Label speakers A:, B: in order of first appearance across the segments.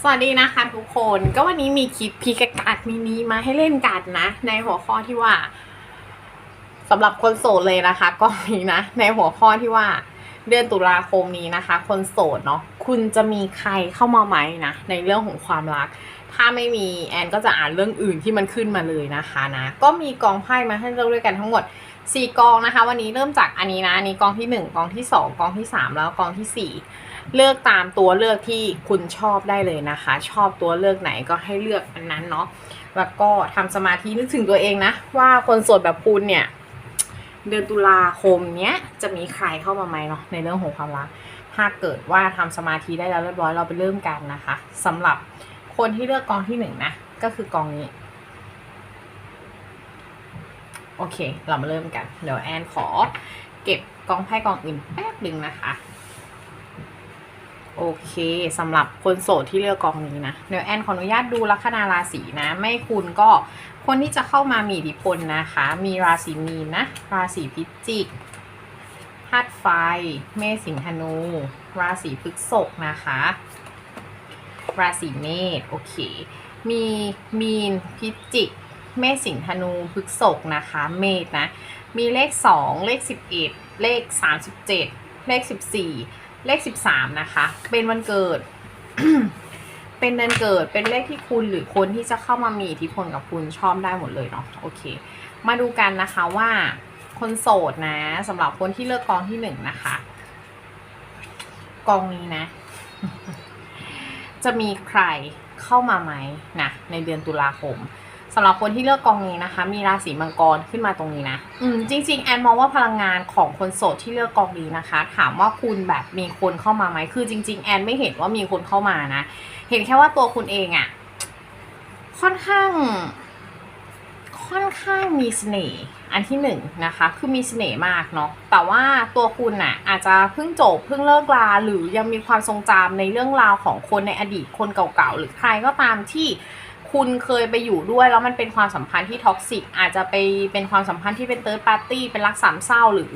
A: สวัสดีนะคะทุกคนก็วันนี้มีคลิปพีกการ์ดมินิมาให้เล่นกันนะ ในหัวข้อที่ว่าสำหรับคนโสดเลยนะคะก็มีนะ ในหัวข้อที่ว่า เดือนตุลาคมนี้นะคะ คนโสดเนาะคุณจะมีใครเข้ามาไหมนะ ในเรื่องของความรัก ถ้าไม่มีแอนก็จะอ่านเรื่องอื่นที่มันขึ้นมาเลยนะคะนะก็มีกองไพ่มาให้เราด้วยกันทั้งหมดสี่กองนะคะ วันนี้เริ่มจากอันนี้นะอันนี้กองที่หนึ่งกองที่สองกองที่สามแล้วกองที่สี่ เลือกตามตัวเลือกที่คุณชอบได้เลยนะคะ ชอบตัวเลือกไหนก็ให้เลือกอันนั้นเนาะแล้วก็ทำสมาธินึกถึงตัวเองนะ ว่าคนโสดแบบคุณเนี่ยเดือนตุลาคมเนี้ยจะมีใครเข้ามาไหมเนาะในเรื่องของความรักถ้าเกิดว่าทำสมาธิได้แล้วเรียบร้อยเราไปเริ่มกันนะคะสำหรับคนที่เลือกกองที่หนึ่งนะ ก็คือกองนี้ โอเค เรามาเริ่มกัน เดี๋ยวแอนขอ เก็บกองไพ่กองอื่นแป๊บหนึ่งนะคะ โอเคสำหรับคนโสดที่เลือกกองนี้นะเดี๋ยวแอนขออนุญาตดูลัคนาราศีนะ ไม่คุณก็คนที่จะเข้ามามีอิทธิพลนะคะ มีราศีมีนนะ ราศีพิจิกธาตุไฟ เมษสิงหนู ราศีพฤษภนะคะ ราศีเมษโอเค มีมีนพิจิก เมษสิงหนูพฤษภนะคะ เมษนะ มีเลข 2 เลข 11 เลข 37 เลข 14 เลข 13 นะคะ เป็นวันเกิด เป็นเดือนเกิด เป็นเลขที่คุณหรือคนที่จะเข้ามามีอิทธิพลกับคุณชอบได้หมดเลยเนาะ โอเค มาดูกันนะคะว่าคนโสดนะสำหรับคนที่เลือกกองที่หนึ่งนะคะ กองนี้นะ จะมีใครเข้ามาไหมนะในเดือนตุลาคม สำหรับคนที่เลือกกองนี้นะคะ มีราศีมังกรขึ้นมาตรงนี้นะ อืมจริง ๆ แอนมองว่าพลังงานของคนโสดที่เลือกกองนี้นะคะ ถามว่าคุณแบบมีคนเข้ามาไหมคือจริง ๆ แอนไม่เห็นว่ามีคนเข้ามานะ เห็นแค่ว่าตัวคุณเองอะค่อนข้าง ค่อนข้างมีเสน่ห์อันที่หนึ่งนะคะ คือมีเสน่ห์มากเนาะแต่ว่าตัวคุณน่ะอาจจะเพิ่งจบเพิ่งเลิกลาหรือยังมีความทรงจำในเรื่องราวของคนในอดีตคนเก่าๆหรือใครก็ตามที่ คุณเคยไปอยู่ด้วยแล้วมันเป็นความสัมพันธ์ที่ท็อกซิกอาจจะไปเป็นความสัมพันธ์ที่เป็นเติร์ดปาร์ตี้เป็นรักสามเศร้า หรือ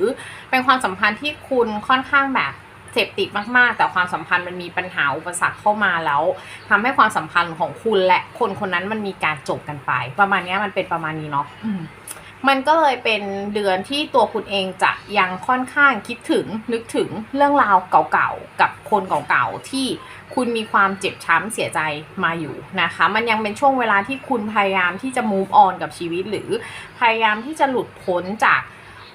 A: เป็นความสัมพันธ์ที่คุณค่อนข้างแบบเสพติดมากๆ แต่ความสัมพันธ์มันมีปัญหาอุปสรรคเข้ามาแล้วทำให้ความสัมพันธ์ของคุณและคนคนนั้นมันมีการจบกันไป ประมาณนี้มันเป็นประมาณนี้เนาะ มันก็เลยเป็นเดือนที่ตัวคุณเองจะยังค่อนข้างคิดถึงนึกถึงเรื่องราวเก่าๆ กับคนเก่าๆ ที่คุณมีความเจ็บช้ำเสียใจมาอยู่นะคะ มันยังเป็นช่วงเวลาที่คุณพยายามที่จะ move on กับชีวิต หรือพยายามที่จะหลุดพ้นจาก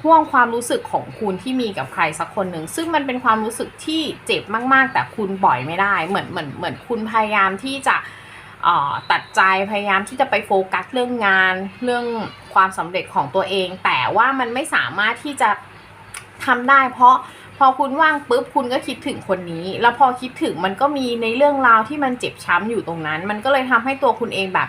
A: ห่วงความรู้สึกของคุณที่มีกับใครสักคนหนึ่ง ซึ่งมันเป็นความรู้สึกที่เจ็บมากๆ แต่คุณปล่อยไม่ได้ เหมือนเหมือนเหมือนคุณพยายามที่จะ ตัดใจพยายามที่จะไปโฟกัสเรื่องงานเรื่องความสำเร็จของตัวเอง แต่ว่ามันไม่สามารถที่จะทำได้ เพราะพอคุณว่างปุ๊บคุณก็คิดถึงคนนี้ แล้วพอคิดถึงมันก็มีในเรื่องราวที่มันเจ็บช้ำอยู่ตรงนั้น มันก็เลยทำให้ตัวคุณเองแบบ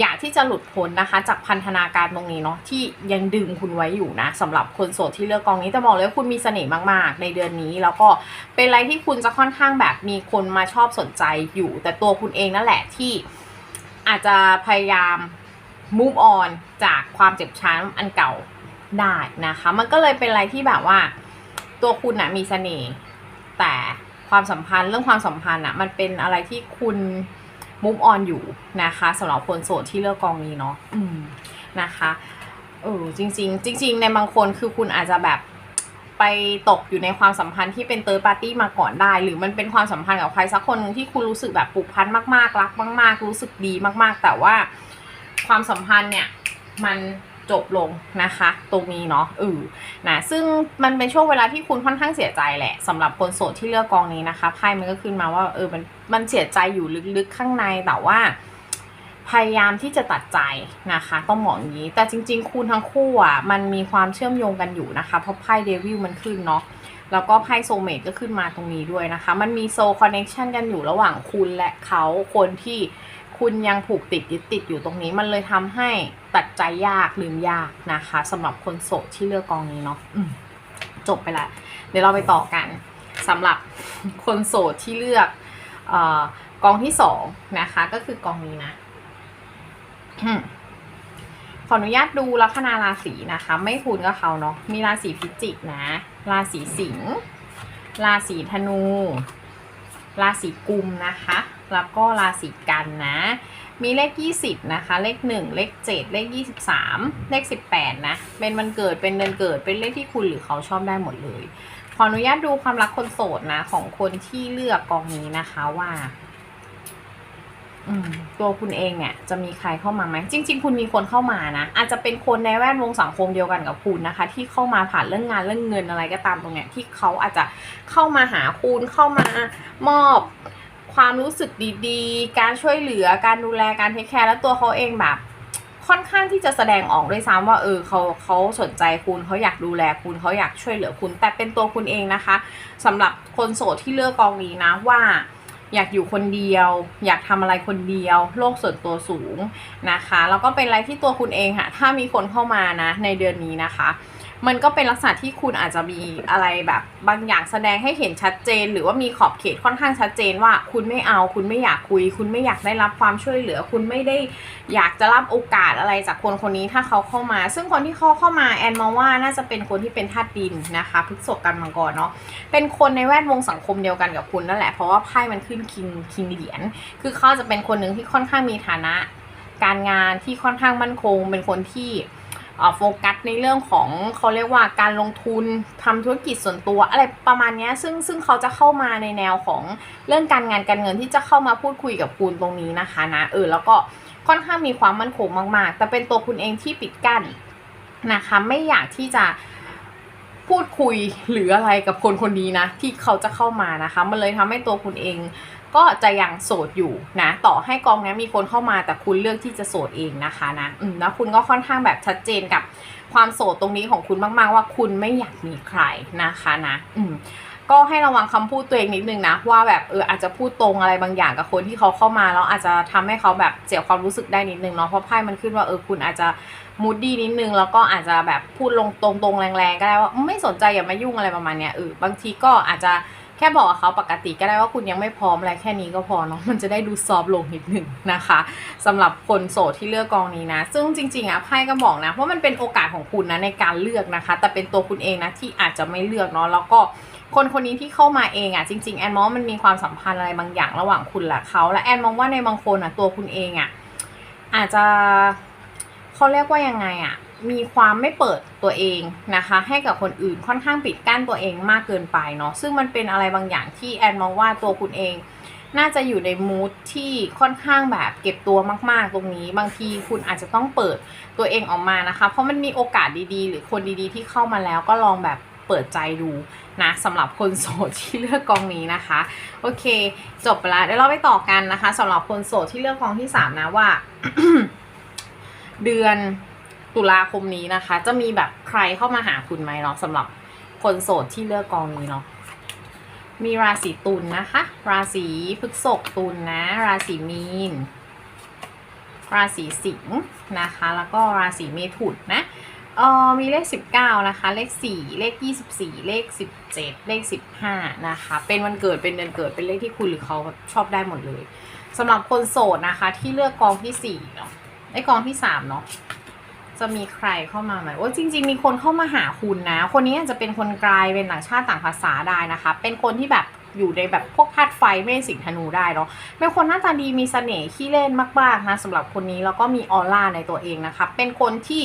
A: อยากที่จะหลุดพ้นนะคะ จากพันธนาการตรงนี้เนาะที่ยังดึงคุณไว้อยู่นะสำหรับคนโสดที่เลือกกองนี้แต่บอกเลยว่าคุณมีเสน่ห์มาก ๆ ในเดือนนี้ แล้วก็เป็นอะไรที่คุณจะค่อนข้างแบบมีคนมาชอบสนใจอยู่ แต่ตัวคุณเองนั่นแหละที่อาจจะพยายาม move on จากความเจ็บช้ำอันเก่าได้นะคะ มันก็เลยเป็นอะไรที่แบบว่า ตัวคุณนะมีเสน่ห์แต่ความสัมพันธ์เรื่องความสัมพันธ์อะมันเป็นอะไรที่คุณ มุมออนอยู่นะคะสำหรับคนโสดที่เลือกกองนี้เนาะอืมนะคะเออจริง ๆ จริง ๆ ในบางคนคือคุณอาจจะแบบไปตกอยู่ในความสัมพันธ์ที่เป็นเติร์ดปาร์ตี้มาก่อนได้ หรือมันเป็นความสัมพันธ์กับใครสักคนที่คุณรู้สึกแบบผูกพันมากๆรักมาก ๆ รู้สึกดีมาก ๆ แต่ว่าความสัมพันธ์เนี่ยมัน จบลงนะคะตรงนี้เนาะเออนะซึ่งมันเป็นช่วงเวลาที่คุณค่อนข้างเสียใจแหละสำหรับคนโสดที่เลือกกองนี้นะคะไพ่มันก็ขึ้นมาว่าเออมันมันเสียใจอยู่ลึกๆข้างในแต่ว่า พยายามที่จะตัดใจนะคะ ต้องบอกอย่างนี้ แต่จริง ๆ คุณทั้งคู่อะมันมีความเชื่อมโยงกันอยู่นะคะเพราะไพ่เดวิลมันขึ้นเนาะแล้วก็ไพ่โซเมตก็ขึ้นมาตรงนี้ด้วยนะคะ มันมีโซคอนเน c ชันกันอยู่ระหว่างคุณและเขาคนที่ คุณยังผูกติดยึดติดอยู่ตรงนี้มันเลยทำให้ตัดใจยากลืมยากนะคะสำหรับคนโสดที่เลือกกองนี้เนาะจบไปละ เดี๋ยวเราไปต่อกันสำหรับคนโสดที่เลือกอกองที่สองนะคะ ก็คือกองนี้นะขออนุญาตดูลัคนาราศีนะคะ ไม่คุ้นกับเขาเนาะมีราศีพิจิกนะ ราศีสิงห์ราศีธนู ราศีกุมนะคะแล้วก็ราศีกันนะ มีเลข 20 นะคะ เลข 1 เลข 7 เลข 23 เลข 18 นะ เป็นวันเกิด เป็นเดือนเกิด เป็นเลขที่คุณหรือเขาชอบได้หมดเลย ขออนุญาตดูความรักคนโสดนะ ของคนที่เลือกกองนี้นะคะว่าตัวคุณเองเนี่ยจะมีใครเข้ามาไหมจริง ๆ คุณมีคนเข้ามานะ อาจจะเป็นคนในแวดวงสังคมเดียวกันกับคุณนะคะ ที่เข้ามาผ่านเรื่องงานเรื่องเงินอะไรก็ตามตรงเนี้ยที่เขาอาจจะเข้ามาหาคุณเข้ามามอบ ความรู้สึกดีๆ การช่วยเหลือการดูแลการเทคแคร์แล้วตัวเขาเองแบบค่อนข้างที่จะแสดงออกด้วยซ้ำว่าเออเขาเขาสนใจคุณเขาอยากดูแลคุณเขาอยากช่วยเหลือคุณ แต่เป็นตัวคุณเองนะคะสำหรับคนโสดที่เลือกกองนี้นะว่า อยากอยู่คนเดียว อยากทำอะไรคนเดียวโลกส่วนตัวสูงนะคะแล้วก็เป็นอะไรที่ตัวคุณเองค่ะถ้ามีคนเข้ามานะในเดือนนี้นะคะ มันก็เป็นลักษณะที่คุณอาจจะมีอะไรแบบบางอย่างแสดงให้เห็นชัดเจน หรือว่ามีขอบเขตค่อนข้างชัดเจนว่าคุณไม่เอาคุณไม่อยากคุย คุณไม่อยากได้รับความช่วยเหลือ คุณไม่ได้อยากจะรับโอกาสอะไรจากคนคนนี้ถ้าเขาเข้ามา ซึ่งคนที่เขาเข้ามาแอนมองว่าน่าจะเป็นคนที่เป็นธาตุดินนะคะพฤกษกกันมังกรเนาะเป็นคนในแวดวงสังคมเดียวกันกับคุณนั่นแหละเพราะว่าไพ่มันขึ้นคิงคิงเหรียญคือเขาจะเป็นคนหนึ่งที่ค่อนข้างมีฐานะ การงานที่ค่อนข้างมั่นคง เป็นคนที่ โฟกัสในเรื่องของเขาเรียกว่าการลงทุนทำธุรกิจส่วนตัว อะไรประมาณนี้ซึ่งซึ่งเขาจะเข้ามาในแนวของเรื่องการงานการเงินที่จะเข้ามาพูดคุยกับคุณตรงนี้นะคะนะเออแล้วก็ค่อนข้างมีความมั่นคงมาก ๆ แต่เป็นตัวคุณเองที่ปิดกั้นนะคะไม่อยากที่จะพูดคุยหรืออะไรกับคนคนนี้นะที่เขาจะเข้ามานะคะ มันเลยทำให้ตัวคุณเอง ก็จะยังโสดอยู่นะต่อให้กองนี้มีคนเข้ามาแต่คุณเลือกที่จะโสดเองนะคะนะแล้วคุณก็ค่อนข้างแบบชัดเจนกับความโสดตรงนี้ของคุณมาก ๆ ว่าคุณไม่อยากมีใครนะคะนะอืมก็ให้ระวังคำพูดตัวเองนิดนึงนะ ว่าแบบเอออาจจะพูดตรงอะไรบางอย่างกับคนที่เขาเข้ามาแล้วอาจจะทำให้เขาแบบเสียความรู้สึกได้นิดนึงเนาะเพราะไพ่มันขึ้นว่าเออคุณอาจจะมูดดี้นิดนึงแล้วก็อาจจะแบบพูดลงตรงๆแรงๆก็ได้ว่าไม่สนใจอย่ามายุ่งอะไรประมาณเนี้ยเออบางทีก็อาจจะ แค่บอกกับเขาปกติก็ได้ว่าคุณยังไม่พร้อมอะไรแค่นี้ก็พอเนาะมันจะได้ดูซอฟลงนิดหนึ่งนะคะสำหรับคนโสดที่เลือกกองนี้นะ ซึ่งจริงๆอะไพ่ก็บอกนะว่ามันเป็นโอกาสของคุณนะในการเลือกนะคะ แต่เป็นตัวคุณเองนะที่อาจจะไม่เลือกเนาะแล้วก็คนคนนี้ที่เข้ามาเองอะจริงๆแอนมองมันมีความสัมพันธ์อะไรบางอย่างระหว่างคุณและเขาและแอนมองว่าในบางคนอะตัวคุณเองอะอาจจะเขาเรียกว่ายังไงอะ มีความไม่เปิดตัวเองนะคะ ให้กับคนอื่นค่อนข้างปิดกั้นตัวเองมากเกินไปเนาะซึ่งมันเป็นอะไรบางอย่างที่แอนมองว่าตัวคุณเอง น่าจะอยู่ในมูทที่ค่อนข้างแบบเก็บตัวมาก ๆ ตรงนี้ บางทีคุณอาจจะต้องเปิดตัวเองออกมานะคะ เพราะมันมีโอกาสดีๆ หรือคนดีๆ ที่เข้ามาแล้วก็ลองแบบเปิดใจดูนะสำหรับคนโสดที่เลือกกองนี้นะคะ โอเค จบไปแล้วเดี๋ยวเราไปต่อกันนะคะสำหรับคนโสดที่เลือกกองที่สามนะว่า เดือน ตุลาคมนี้นะคะ จะมีแบบใครเข้ามาหาคุณไหมเนาะสำหรับคนโสดที่เลือกกองนี้เนาะมีราศีตุลนนะคะ ราศีพฤษภตุลนะ ราศีมีน ราศีสิงห์นะคะ แล้วก็ราศีเมถุนนะเออมีเลข 19 นะคะ เลข 4 เลข 24 เลข 17 เลข 15 นะคะ เป็นวันเกิดเป็นเดือนเกิดเป็นเลขที่คุณหรือเขาชอบได้หมดเลยสำหรับคนโสดนะคะ ที่เลือกกองที่4เนาะไอ้กองที่3เนาะ จะมีใครเข้ามาไหมโอ้จริง ๆ มีคนเข้ามาหาคุณนะ คนนี้อาจจะเป็นคนไกลเป็นต่างชาติต่างภาษาได้นะคะ เป็นคนที่แบบอยู่ในแบบพวกธาตุไฟไม่สิงธนูได้เนาะเป็นคนหน้าตาดีมีเสน่ห์ขี้เล่นมากๆนะสำหรับคนนี้แล้วก็มีออร่าในตัวเองนะคะ เป็นคนที่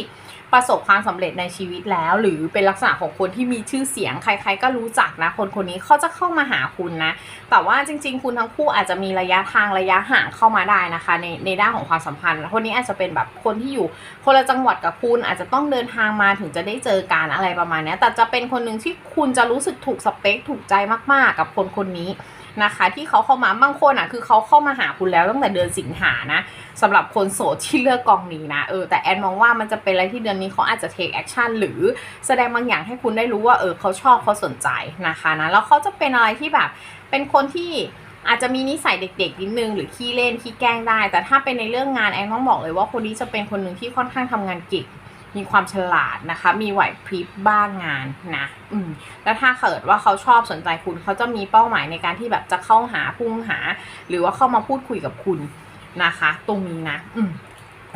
A: ประสบความสำเร็จในชีวิตแล้ว หรือเป็นลักษณะของคนที่มีชื่อเสียงใคร ๆ ก็รู้จักนะ คนคนนี้เขาจะเข้ามาหาคุณนะ แต่ว่าจริง ๆ คุณทั้งคู่อาจจะมีระยะทางระยะห่างเข้ามาได้นะคะ ในในด้านของความสัมพันธ์คนนี้อาจจะเป็นแบบคนที่อยู่คนละจังหวัดกับคุณอาจจะต้องเดินทางมาถึงจะได้เจอกันอะไรประมาณนี้แต่จะเป็นคนหนึ่งที่คุณจะรู้สึกถูกสเปคถูกใจมากๆ กับคนคนนี้ นะคะ ที่เขาเข้ามาบางคนอะคือเขาเข้ามาหาคุณแล้วตั้งแต่เดือนสิงหานะสำหรับคนโสดที่เลือกกองนี้นะเออแต่แอนมองว่ามันจะเป็นอะไรที่เดือนนี้เขาอาจจะ take action หรือแสดงบางอย่างให้คุณได้รู้ว่าเออเขาชอบเขาสนใจนะคะนะแล้วเขาจะเป็นอะไรที่แบบเป็นคนที่อาจจะมีนิสัยเด็กๆนิดนึงหรือขี้เล่นขี้แกล้งได้ แต่ถ้าเป็นในเรื่องงานแอนต้องบอกเลยว่าคนนี้จะเป็นคนหนึ่งที่ค่อนข้างทำงานเก่ง มีความฉลาดนะคะ มีไหวพริบบ้างงานนะอืมแล้วถ้าเกิดว่าเขาชอบสนใจคุณเขาจะมีเป้าหมายในการที่แบบจะเข้าหาพุ่งหา หรือว่าเข้ามาพูดคุยกับคุณนะคะ ตรงนี้นะ อืม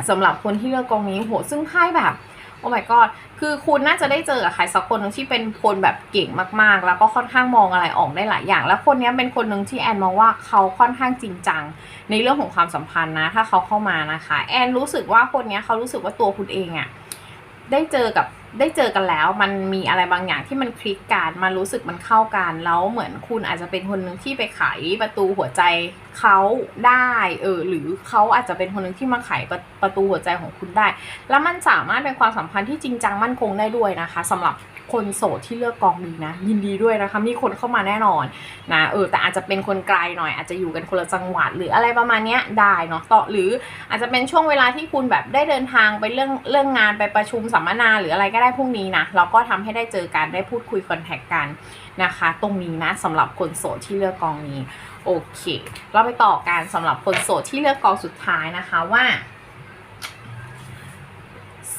A: สำหรับคนที่เลือกกองนี้โหซึ่งไพ่แบบโอ้ my god คือคุณน่าจะได้เจอกับใครสักคนหนึงที่เป็นคนแบบเก่งมากๆ แล้วก็ค่อนข้างมองอะไรออกได้หลายอย่าง แล้วคนนี้เป็นคนหนึ่งที่แอนมองว่าเขาค่อนข้างจริงจัง ในเรื่องของความสัมพันธ์นะ ถ้าเขาเข้ามานะคะ แอนรู้สึกว่าคนนี้เขารู้สึกว่าตัวคุณเองอะ ได้เจอกับได้เจอกันแล้ว มันมีอะไรบางอย่างที่มันคลิกกันมันรู้สึกมันเข้ากันแล้วเหมือนคุณอาจจะเป็นคนหนึ่งที่ไปไขประตูหัวใจเขาได้เออหรือเขาอาจจะเป็นคนหนึ่งที่มาไขประประตูหัวใจของคุณได้ แล้วมันสามารถเป็นความสัมพันธ์ที่จริงจังมั่นคงได้ด้วยนะคะสำหรับ คนโสดที่เลือกกองนี้นะ ยินดีด้วยนะคะ มีคนเข้ามาแน่นอนนะเออแต่อาจจะเป็นคนไกลหน่อย อาจจะอยู่กันคนละจังหวัดหรืออะไรประมาณนี้ได้เนาะต่อหรืออาจจะเป็นช่วงเวลาที่คุณแบบได้เดินทางไปเรื่องเรื่องงานไปประชุมสัมมนาหรืออะไรก็ได้พรุ่งนี้นะเราก็ทำให้ได้เจอกันได้พูดคุยคอนแทคกันนะคะ ตรงนี้นะสำหรับคนโสดที่เลือกกองนี้โอเค เราไปต่อกันสำหรับคนโสดที่เลือกกองสุดท้ายนะคะว่า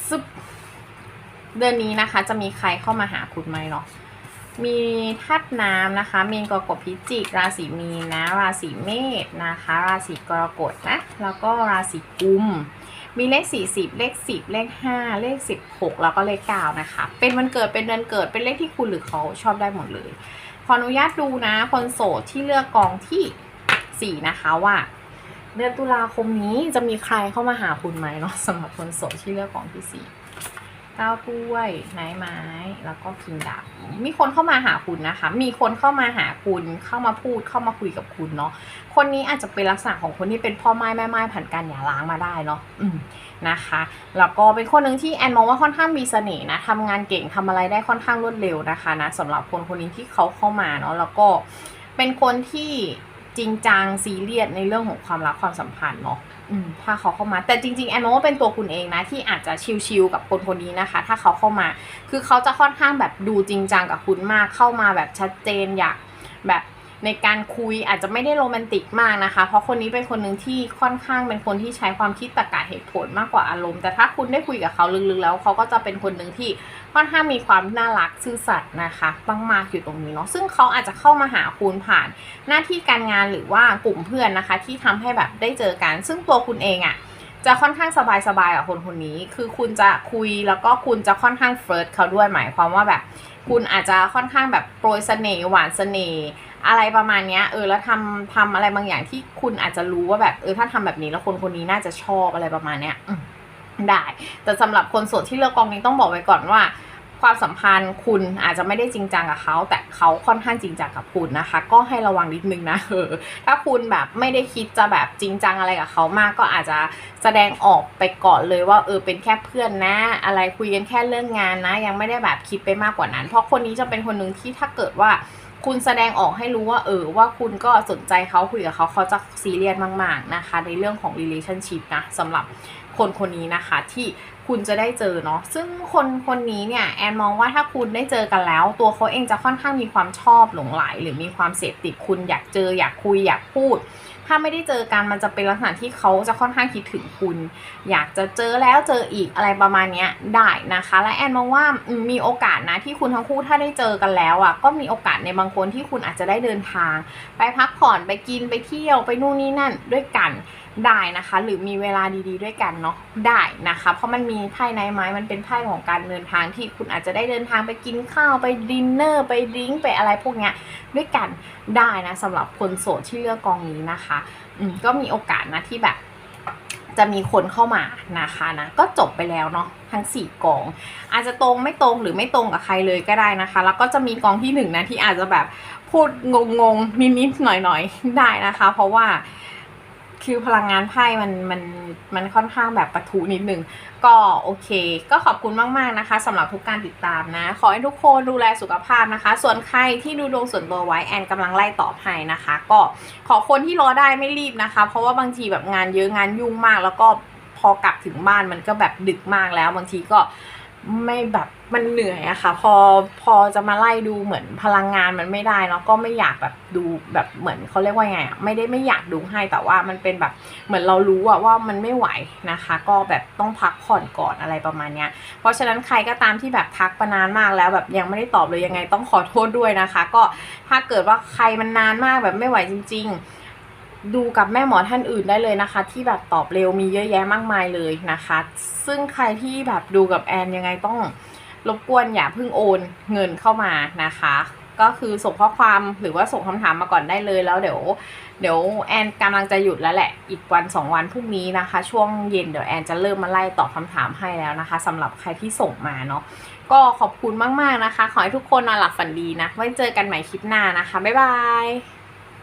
A: ซึบ เดือนนี้นะคะจะมีใครเข้ามาหาคุณไหมเนาะมีธาตุน้ำนะคะ มีนกรกฎพิจิก ราศีมีนนะ ราศีเมษนะคะ ราศีกรกฎนะ แล้วก็ราศีกุม มีเลข 40 เลข 10 เลข 5 เลข 16 แล้วก็เลข9นะคะ เป็นวันเกิด เป็นเดือนเกิด เป็นเลขที่คุณหรือเขาชอบได้หมดเลย ขออนุญาตดูนะ คนโสดที่เลือกกองที่ 4 นะคะว่า เดือนตุลาคมนี้จะมีใครเข้ามาหาคุณไหมเนาะสำหรับคนโสดที่เลือกกองที่ 4 เก้าถ้วยไม้ไม้ แล้วก็คิงดาบมีคนเข้ามาหาคุณนะคะ มีคนเข้ามาหาคุณเข้ามาพูดเข้ามาคุยกับคุณเนาะคนนี้อาจจะเป็นลักษณะของคนที่เป็นพ่อไม้แม่ไม้ผ่านการหย่าร้างมาได้เนาะนะคะแล้วก็เป็นคนหนึ่งที่แอนมองว่าค่อนข้างมีเสน่ห์นะทำงานเก่งทำอะไรได้ค่อนข้างรวดเร็วนะคะนะสำหรับคนคนนี้ที่เขาเข้ามาเนาะแล้วก็เป็นคนที่จริงจังซีเรียสในเรื่องของความรักความสัมพันธ์เนาะ ถ้าเขาเข้ามา แต่จริงๆแอนมองว่าเป็นตัวคุณเองนะที่อาจจะชิลๆกับคนคนนี้นะคะ ถ้าเขาเข้ามา คือเขาจะค่อนข้างแบบดูจริงจังกับคุณมากเข้ามาแบบชัดเจนอยากแบบ ในการคุยอาจจะไม่ได้โรแมนติกมากนะคะ เพราะคนนี้เป็นคนหนึ่งที่ค่อนข้างเป็นคนที่ใช้ความคิดตรรกะเหตุผลมากกว่าอารมณ์ แต่ถ้าคุณได้คุยกับเขาลึกๆแล้วเขาก็จะเป็นคนหนึ่งที่ค่อนข้างมีความน่ารักซื่อสัตย์นะคะมากอยู่ตรงนี้เนาะซึ่งเขาอาจจะเข้ามาหาคุณผ่านหน้าที่การงานหรือว่ากลุ่มเพื่อนนะคะ ที่ทำให้แบบได้เจอกัน ซึ่งตัวคุณเองอะ่ะ จะค่อนข้างสบายๆกับคนคนนี้ คือคุณจะคุยแล้วก็คุณจะค่อนข้างเฟิร์สเขาด้วยหมายความว่าแบบ คุณอาจจะค่อนข้างแบบโปรยเสน่ห์หวานเสน่ห์อะไรประมาณเนี้ย เออแล้วทำทำอะไรบางอย่างที่คุณอาจจะรู้ว่าแบบเออถ้าทำแบบนี้แล้วคนคนนี้น่าจะชอบอะไรประมาณเนี้ยได้ แต่สำหรับคนโสดที่เลือกกองนี้ต้องบอกไว้ก่อนว่า ความสัมพันธ์คุณอาจจะไม่ได้จริงจังกับเขาแต่เขาค่อนข้างจริงจังกับคุณนะคะ ก็ให้ระวังนิดนึงนะเออถ้าคุณแบบไม่ได้คิดจะแบบจริงจังอะไรกับเขามาก ก็อาจจะแสดงออกไปก่อนเลยว่าเออเป็นแค่เพื่อนนะ อะไรคุยกันแค่เรื่องงานนะ ยังไม่ได้แบบคิดไปมากกว่านั้น เพราะคนนี้จะเป็นคนหนึ่งที่ถ้าเกิดว่าคุณแสดงออกให้รู้ว่าเออว่าคุณก็สนใจเขาคุยกับเขาเขาจะซีเรียสมาก ๆนะคะ ในเรื่องของ relationship นะสำหรับคนคนนี้นะคะที่ คุณจะได้เจอเนาะซึ่งคนคนนี้เนี่ยแอนมองว่าถ้าคุณได้เจอกันแล้ว ตัวเขาเองจะค่อนข้างมีความชอบหลงไหล หรือมีความเสพติดคุณอยากเจอ อยากคุยอยากพูด ถ้าไม่ได้เจอกันมันจะเป็นลักษณะที่เขาจะค่อนข้างคิดถึงคุณ อยากจะเจอแล้วเจออีกอะไรประมาณนี้ได้นะคะ และแอนมองว่ามมีโอกาสนะที่คุณทั้งคู่ถ้าได้เจอกันแล้วอะก็มีโอกาสในบางคนที่คุณอาจจะได้เดินทาง ไปพักผ่อนไปกินไปเที่ยวไปนู่นนี่นั่นด้วยกัน ได้นะคะ หรือมีเวลาดีๆด้วยกันเนาะได้นะคะ เพราะมันมีไพ่ในไม้มันเป็นไพ่ของการเดินทางที่คุณอาจจะได้เดินทางไปกินข้าวไปดินเนอร์ไปดิ้งไปอะไรพวกเนี้ยด้วยกันได้นะสำหรับคนโสดที่เลือกกองนี้นะคะอืมก็มีโอกาสนะที่แบบ จะมีคนเข้ามานะคะนะก็จบไปแล้วเนาะทั้งสี่กอง อาจจะตรงไม่ตรงหรือไม่ตรงกับใครเลยก็ได้นะคะ แล้วก็จะมีกองที่หนึ่งนะที่อาจจะแบบพูดงงๆนิดๆหน่อยๆได้นะคะ เพราะว่า คือพลังงานไพ่มันมันมันค่อนข้างแบบปะทุนิดนึง ก็โอเค ก็ขอบคุณมาก ๆ นะคะสำหรับทุกการติดตามนะ ขอให้ทุกคนดูแลสุขภาพนะคะ ส่วนใครที่ดูดวงส่วนตัวไว้แอนกำลังไล่ตอบให้นะคะ ก็ขอคนที่รอได้ไม่รีบนะคะ เพราะว่าบางทีแบบงานเยอะงานยุ่งมาก แล้วก็พอกลับถึงบ้านมันก็แบบดึกมากแล้วบางทีก็ ไม่แบบมันเหนื่อยอะค่ะ พอพอจะมาไล่ดูเหมือนพลังงานมันไม่ได้เนาะก็ไม่อยากแบบดูแบบเหมือนเขาเรียกว่าไงอะไม่ได้ไม่อยากดูให้แต่ว่ามันเป็นแบบเหมือนเรารู้อะว่ามันไม่ไหวนะคะ ก็แบบต้องพักผ่อนก่อนอะไรประมาณเนี้ย เพราะฉะนั้นใครก็ตามที่แบบทักมานานมากแล้วแบบยังไม่ได้ตอบเลยยังไงต้องขอโทษด้วยนะคะ ก็ถ้าเกิดว่าใครมันนานมากแบบไม่ไหวจริง ๆ ดูกับแม่หมอท่านอื่นได้เลยนะคะ ที่แบบตอบเร็วมีเยอะแยะมากมายเลยนะคะ ซึ่งใครที่แบบดูกับแอนยังไงต้องรบกวนอย่าเพิ่งโอนเงินเข้ามานะคะ ก็คือส่งข้อความหรือว่าส่งคำถามมาก่อนได้เลยแล้วเดี๋ยว เดี๋ยวแอนกำลังจะหยุดแล้วแหละ อีกวันสองวันพรุ่งนี้นะคะ ช่วงเย็นเดี๋ยวแอนจะเริ่มมาไล่ตอบคำถามให้แล้วนะคะสำหรับใครที่ส่งมาเนาะก็ขอบคุณมากๆนะคะ ขอให้ทุกคนนอนหลับฝันดีนะไว้เจอกันใหม่คลิปหน้านะคะบ๊ายบาย